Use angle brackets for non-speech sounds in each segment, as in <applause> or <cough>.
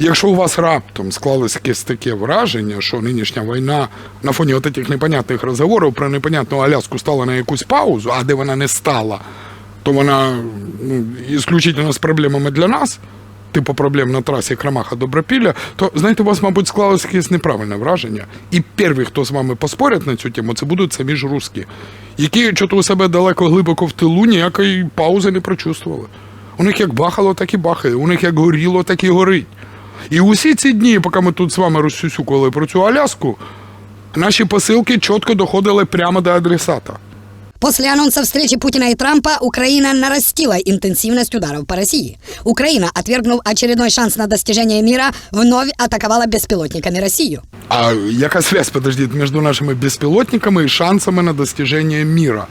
Якщо у вас раптом склалось якесь таке враження, що нинішня війна на фоні от таких непонятних розговорів про непонятну Аляску стала на якусь паузу, а де вона не стала, то вона ну, ісключительно з проблемами для нас, типу проблем на трасі Крамаха Добропілля, то знаєте, у вас, мабуть, склалось якесь неправильне враження. І перші, хто з вами поспорять на цю тему, це будуть самі ж русські, які чого у себе далеко глибоко в тилу ніякої паузи не прочувствували. У них як бахало, так і бахає, у них як горіло, так і горить. І усі ці дні, поки ми тут з вами розсюсюкували про цю Аляску, наші посилки чітко доходили прямо до адресата. После анонса встречи Путина и Трампа Украина нарастила интенсивность ударов по России. Украина, отвергнув очередной шанс на достижение мира, вновь атаковала беспилотниками Россию. А яка связь, подождите, между нашими беспилотниками и шансами на достижение мира?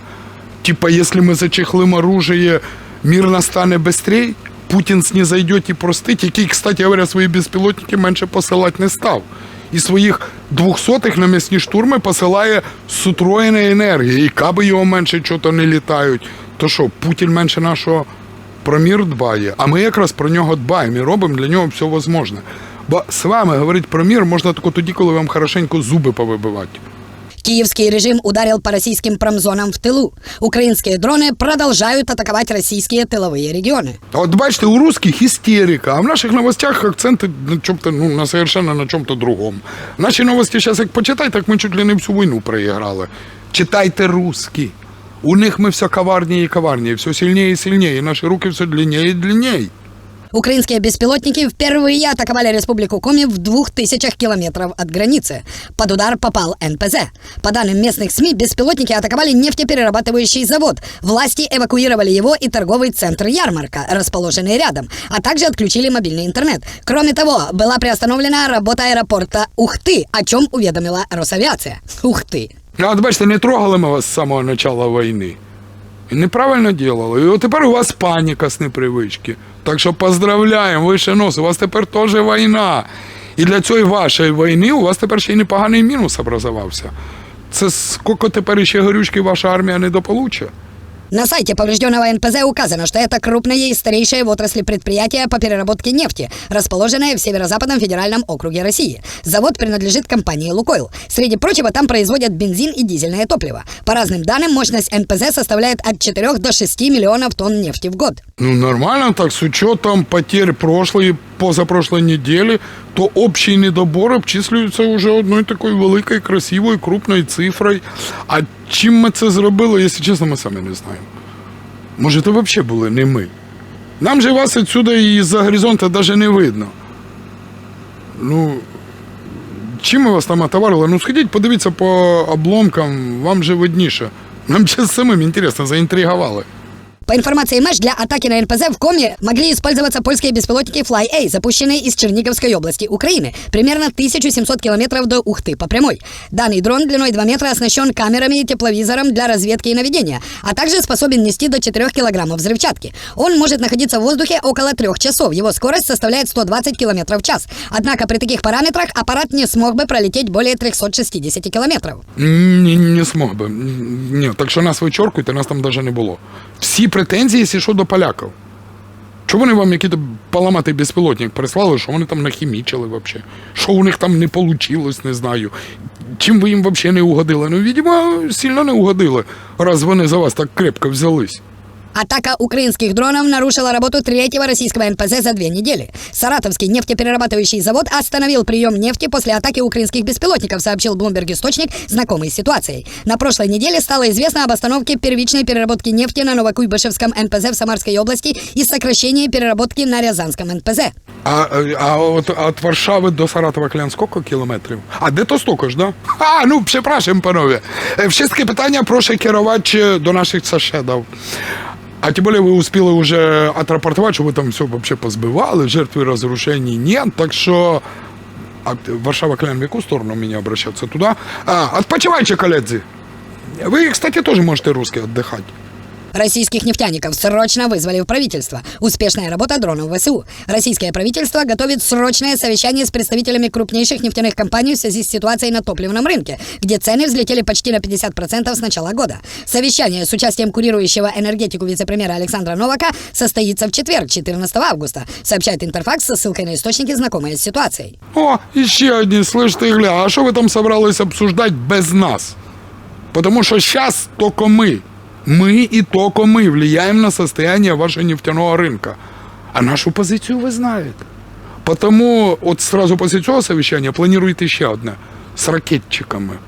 Типа, если мы зачехлим оружие, мир настане быстрее, Путін снизойдет і простить, який, кстати говоря, свої безпілотники менше посилати не став. І своїх двохсотих на м'ясні штурми посилає з утроєної енергії. І каби його менше чого не літають. То що, Путін менше нашого про мір дбає, а ми якраз про нього дбаємо і робимо для нього все можливе. Бо з вами говорити про мір можна тільки тоді, коли вам хорошенько зуби повибивати. Киевский режим ударил по российским промзонам в тылу. Украинские дроны продолжают атаковать российские тыловые регионы. А от бачите, у русских істерика, а в наших новостях акценти на чому-то, ну, на совершенно на чому-то другому. Наші новості зараз як почитай, так ми чуть ли не всю війну проіграли. Читайте русські. У них ми все коварнее и коварнее, все сильнее и сильнее, и наши руки все длиннее и длиннее. Украинские беспилотники впервые атаковали Республику Коми в двух тысячах километров от границы. Под удар попал НПЗ. По данным местных СМИ, беспилотники атаковали нефтеперерабатывающий завод. Власти эвакуировали его и торговый центр «Ярмарка», расположенный рядом, а также отключили мобильный интернет. Кроме того, была приостановлена работа аэропорта Ухты, о чем уведомила Росавиация. Ухты. А от бачите, не трогали ми вас з самого початку війни. І неправильно ділили. І от тепер у вас паніка з непривички. Так що поздравляємо, вище нос, у вас тепер теж війна. І для цієї вашої війни у вас тепер ще й непоганий мінус образувався. Це скільки тепер ще горючки ваша армія не дополуче? На сайте поврежденного НПЗ указано, что это крупное и старейшее в отрасли предприятие по переработке нефти, расположенное в северо-западном федеральном округе России. Завод принадлежит компании «Лукойл». Среди прочего, там производят бензин и дизельное топливо. По разным данным, мощность НПЗ составляет от 4 до 6 миллионов тонн нефти в год. Ну, нормально так, с учетом потерь прошлой позапрошлой недели, то общий недобор обчислюється уже одною такою великою, красивою, крупною цифрою. А чим ми це зробили, якщо чесно, ми самі не знаємо. Може, то взагалі були не ми. Нам же вас відсюди і з-за горизонта навіть не видно. Ну, чим ми вас там отоварили? Ну, сходіть, подивіться по обломкам, вам же видніше. Нам ще самим інтересно, заінтригували. По информации МЭШ, для атаки на НПЗ в Коме могли использоваться польские беспилотники Fly-A, запущенные из Черниговской области Украины, примерно 1700 километров до Ухты по прямой. Данный дрон длиной 2 метра оснащен камерами и тепловизором для разведки и наведения, а также способен нести до 4 килограммов взрывчатки. Он может находиться в воздухе около 3 часов, его скорость составляет 120 километров в час. Однако при таких параметрах аппарат не смог бы пролететь более 360 километров. Ні, не смог би. Ні, так що нас вичоркуйте, нас там навіть не було. Всі претензії, що, до поляків. Чому вони вам який-то поламатий безпілотник прислали, що вони там нахімічили взагалі? Що у них там не вийшло, не знаю. Чим ви їм взагалі не угодили? Ну, видимо, сильно не угодили, раз вони за вас так крепко взялись. Атака украинских дронов нарушила работу третьего российского НПЗ за две недели. Саратовский нефтеперерабатывающий завод остановил прием нефти после атаки украинских беспилотников, сообщил Bloomberg источник, знакомый с ситуацией. На прошлой неделе стало известно об остановке первичной переработки нефти на Новокуйбышевском НПЗ в Самарской области и сокращении переработки на Рязанском НПЗ. А, а от від Варшави до Саратова Клян скільки кілометрів? А де то столько ж, да? А, ну, прzepraszam, панове. Е, Wszystkie питання прошу керувати до наших сусідів. А тем более вы успели уже отрапортовать, что вы там все вообще позбивали, жертвы разрушений нет, так что а, Варшава Клян в яку сторону мне обращаться? Туда? А, отпочивайте, коллеги. Вы, кстати, тоже можете русский отдыхать. Российских нефтяников срочно вызвали в правительство. Успешная работа дронов ВСУ. Российское правительство готовит срочное совещание с представителями крупнейших нефтяных компаний в связи с ситуацией на топливном рынке, где цены взлетели почти на 50% с начала года. Совещание с участием курирующего энергетику вице-премьера Александра Новака состоится в четверг, 14 августа, сообщает Интерфакс со ссылкой на источники, знакомые с ситуацией. О, еще одни, слышь ты, гля, а что вы там собрались обсуждать без нас? Потому что сейчас только мы, мы и только мы влияем на состояние вашего нефтяного рынка. А нашу позицию вы знаете. Потому от сразу после цього совещания планируете ще одне з ракетчиками,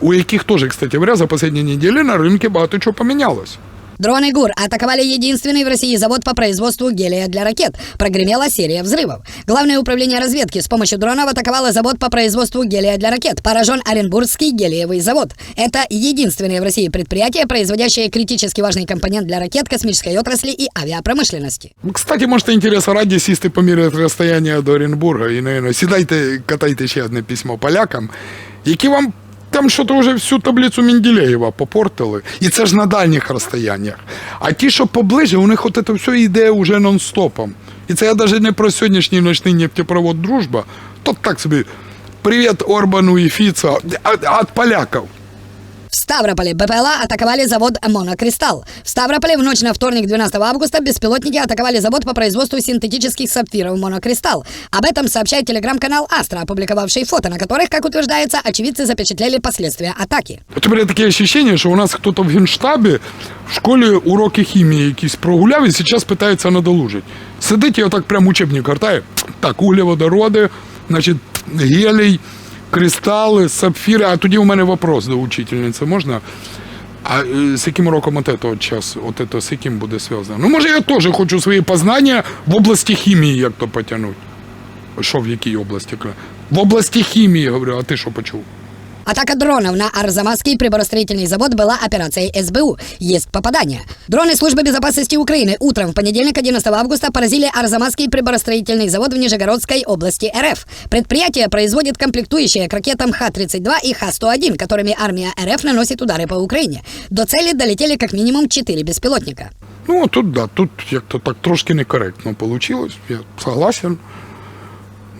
у яких теж, кстати говоря, за последні недели на рынке багато чого помінялось. Дроны ГУР атаковали единственный в России завод по производству гелия для ракет. Прогремела серия взрывов. Главное управление разведки с помощью дронов атаковало завод по производству гелия для ракет. Поражен Оренбургский гелиевый завод. Это единственное в России предприятие, производящее критически важный компонент для ракет, космической отрасли и авиапромышленности. Кстати, можете інтересу раді сісти поміряти розстояння до Оренбурга і, наверное, сідайте, катайте ще одне письмо полякам, які вам там що то вже всю таблицю Менделєєва попортили. І це ж на дальніх розстояннях. А ті, що поближе, у них от це все йде уже нон-стопом. І це я навіть не про сьогоднішній ночний нефтепровод «Дружба», то так собі привіт Орбану і від, від поляків. В Ставрополе БПЛА атаковали завод «Монокристалл». В Ставрополе в ночь на вторник 12 августа беспилотники атаковали завод по производству синтетических сапфиров «Монокристалл». Об этом сообщает телеграм-канал «Астра», опубликовавший фото, на которых, как утверждается, очевидцы запечатлели последствия атаки. От у мене таке ощущение, що у нас хтось в генштабі в школі уроки хімії якісь прогуляв і зараз питається надолужити. Сидить і отак прям учебник гортає. Так, углеводороди, значить, гелій, Кристали, сапфіри. А тоді у мене вопрос до учительниці. Можна? А е, з яким роком от этого часу, от это з яким буде зв'язано? Ну, може, я теж хочу свої познання в області хімії як то потягнути. Що в якій області? В області хімії, говорю, а ти що почув? Атака дронов на Арзамасский приборостроительный завод была операцией СБУ. Есть попадание. Дроны службы безопасности Украины утром в понедельник 11 августа поразили Арзамасский приборостроительный завод в Нижегородской области РФ. Предприятие производит комплектующие к ракетам Х-32 и Х-101, которыми армия РФ наносит удары по Украине. До цели долетели как минимум 4 беспилотника. Ну, тут да, тут як-то так трошки некоректно получилось. Я согласен.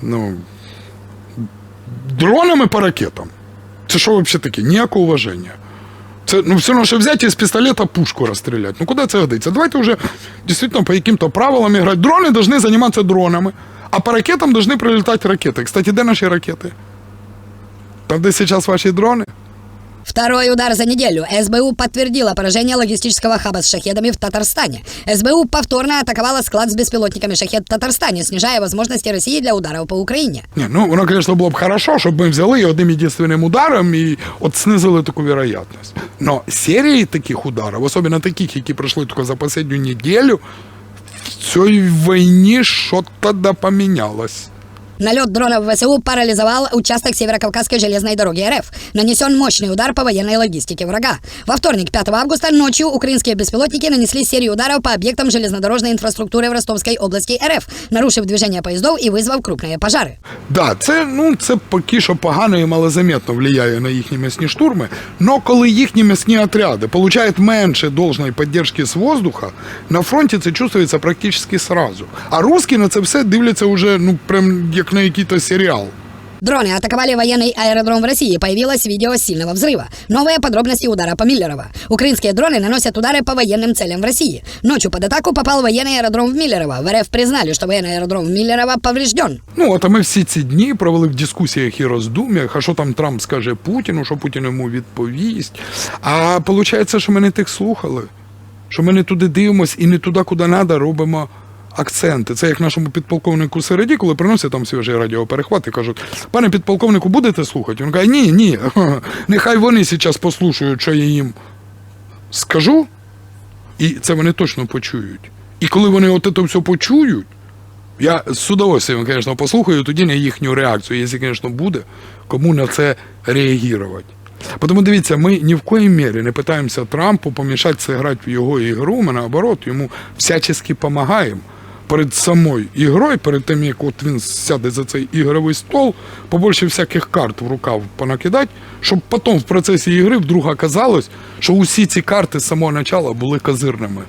Ну, дронами по ракетам. Це що взагалі таке? Ніякого уваження. Це ну, все одно, що взяти з пістолета пушку розстріляти. Ну куди це годиться? Давайте вже дійсно по яким-то правилам грати. Дрони повинні займатися дронами, а по ракетам повинні прилітати ракети. Кстати, де наші ракети? Там, де зараз ваші дрони? Второй удар за неделю. СБУ подтвердила поражение логистического хаба с шахедами в Татарстане. СБУ повторно атаковала склад с беспилотниками шахед в Татарстане, снижая возможности России для ударов по Украине. Ні, ну воно, звісно, було б хорошо, щоб ми взяли і одним єдинственним ударом і от снизили таку вероятність. Но серії таких ударів, особливо таких, які пройшли тільки за останню неділю, в цій війні що-то да помінялось. Налет дронов ВСУ парализовал участок Северокавказской железной дороги РФ. Нанесен мощный удар по военной логистике врага. Во вторник, 5 августа, ночью украинские беспилотники нанесли серию ударов по объектам железнодорожной инфраструктуры в Ростовской области РФ, нарушив движение поездов и вызвав крупные пожары. Да, це, ну, це поки що погано і малозаметно впливає на їхні м'ясні штурми, но коли їхні м'ясні отряди получають менше должної підтримки з воздуха, на фронті це чувствується практично сразу. А русські на це все дивляться вже, ну, прям як на якийсь серіал. Дроны атаковали военный аэродром в России. Появилось видео сильного взрыва. Новые подробности удара по Миллерово. Украинские дроны наносят удары по военным целям в России. Ночью под атаку попал военный аэродром в Миллерово. В РФ признали, что военный аэродром в Миллерово поврежден. Ну, от а ми всі ці дні провели в дискусіях і роздум'ях, а що там Трамп скаже Путіну, що Путін йому відповість. А виходить, що ми не тих слухали, що ми не туди дивимося і не туди, куди треба, робимо акценти. Це як нашому підполковнику Середі, коли приносять там свіжий радіоперехват і кажуть, пане підполковнику, будете слухати? Він каже, ні, ні, <laughs> нехай вони зараз послухають, що я їм скажу, і це вони точно почують. І коли вони от це все почують, я з удовольствием, звісно, послухаю тоді на їхню реакцію, якщо, звісно, буде, кому на це реагувати. Тому дивіться, ми ні в коїй мірі не питаємося Трампу помішати це грати в його ігру, ми наоборот, йому всячески допомагаємо. Перед самою ігрою, перед тим, як от він сяде за цей ігровий стол, побольше всяких карт в рукав понакидати, щоб потім в процесі ігри вдруг оказалось, що усі ці карти з самого початку були козирними.